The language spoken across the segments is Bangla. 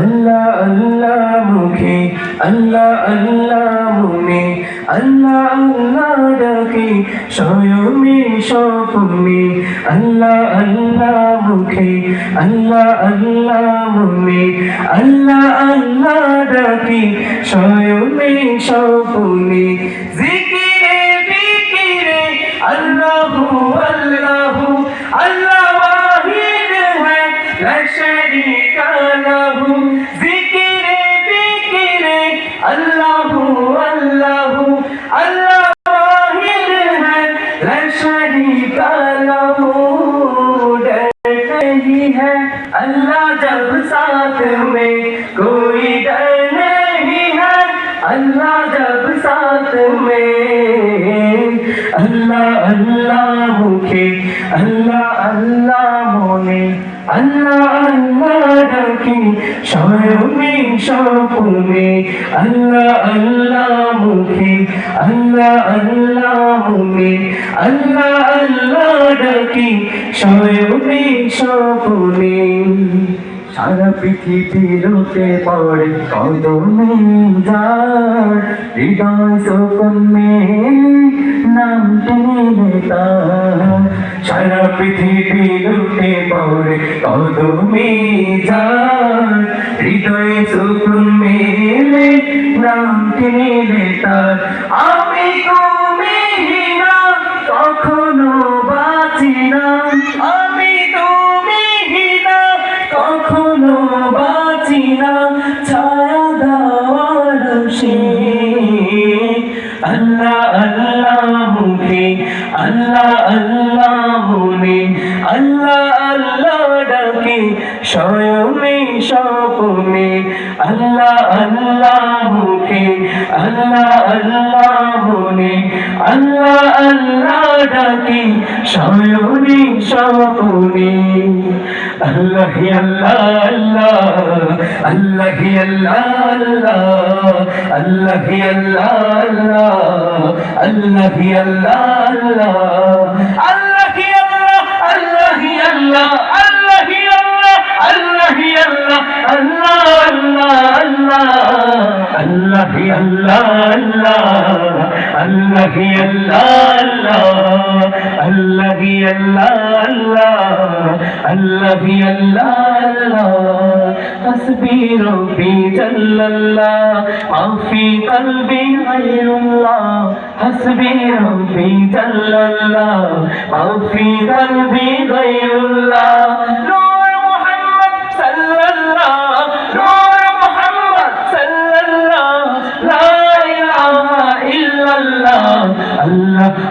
আল্লাহ আল্লাহ মুখে, আল্লাহ আল্লাহ মনে, আল্লাহ আল্লাহ ডাকে, স্বয়মে স্বপ্নে। আল্লাহ আল্লাহ মুখে, আল্লাহ আল্লাহ মনে, আল্লাহ আল্লাহ ডাকে, স্বয়মে স্বপ্নে। আল্লাহ আল্লাহ মনে, আল্লাহ আল্লাহ ডাকি। স্বয়মে স্বপনে আল্লাহ আল্লাহ মুখে, আল্লাহ আল্লাহ মনে আল্লাহ আল্লাহ ডাকি। স্বয়মে স্বপনে সারা পৃথিবীর রূপে পড়ে কদমে যার হৃদয় সুকমে নাম তুমি তার। সারা পৃথিবীরতে পড়ে কদমে যার হৃদয় সুকুন মেলে নাম টেনে তার। আমি তুমি না কখনো বাঁচি না। আমি তুমি না কখনো বাঁচি না। ছায়া দেওয়ার সে স্বপনে আল্লাহ আল্লাহ মুখে, আল্লাহ আল্লাহ মনে, আল্লাহ আল্লাহ ডাকে স্বয়মে স্বপনে। আল্লাহ আল্লাহ আল্লাহ আল্লাহ আল্লাহ আল্লাহ আল্লাহ আল্লাহ আল্লাহ আল্লাহ আল্লাহ। اللہ ہی اللہ اللہ اللہ ہی اللہ اللہ اللہ ہی اللہ اللہ تسبیح ربی جل اللہ معفی قلبی غیر اللہ حسبی ربی جل اللہ معفی قلبی غیر اللہ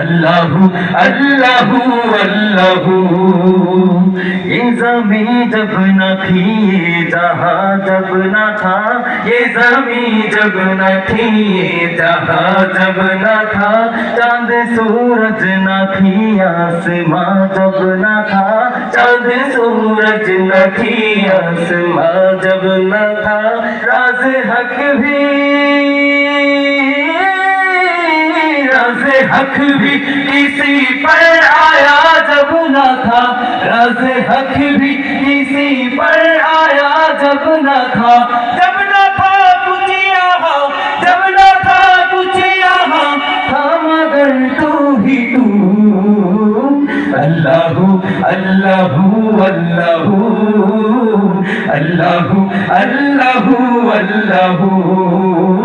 আল্লাহু আল্লাহু আল্লাহু ये जमी जब न थी ये जहाँ जब न था ये जमी जब न थी ये जहाँ जब न था चांद सूरज न थी आसमां जब न था चांद सूरज न थी आसमां जब न था राज हक भी हक भी किसी पर आया जब न था राज हक भी किसी पर आया जब न था जब न था कुछ यहाँ जब न था कुछ यहाँ था मगर तू ही तू अल्लाह अल्लाह अल्लाह अल्लाह अल्लाह अल्लाह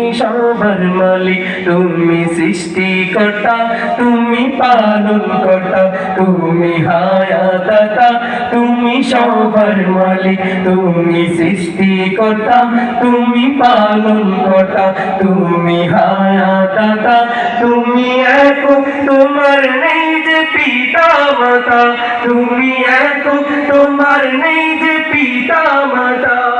তুমি সবার মালিক, তুমি সৃষ্টিকর্তা, তুমি পালন কর্তা, তুমি হায়াদাতা তুমি সবার মালিক, তুমি সৃষ্টিকর্তা, তুমি পালন কর্তা, তুমি হায়াদাতা তুমি এক, তোমার নেই যে পিতা মাতা তুমি এক, তোমার নেই যে পিতা মাতা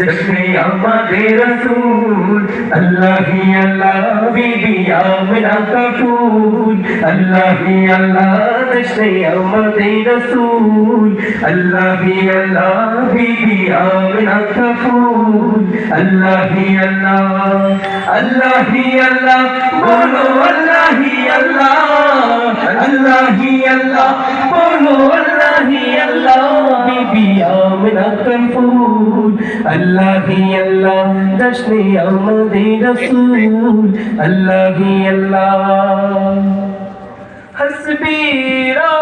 चश्मे हमारे रसूल अल्लाह ही अल्लाह बीबी आमना का फूल अल्लाह ही अल्लाह चश्मे हमारे रसूल अल्लाह ही अल्लाह बीबी आमना का फूल अल्लाह ही अल्लाह अल्लाह ही अल्लाह बोलो अल्लाह ही अल्लाह अल्लाह ही अल्लाह बोलो अल्लाह ही अल्लाह बीबी आमना का फूल আল্লাহি আল্লাহ জশ্নে আমাদের রসুল। আল্লাহি আল্লাহ। হসবি রাবি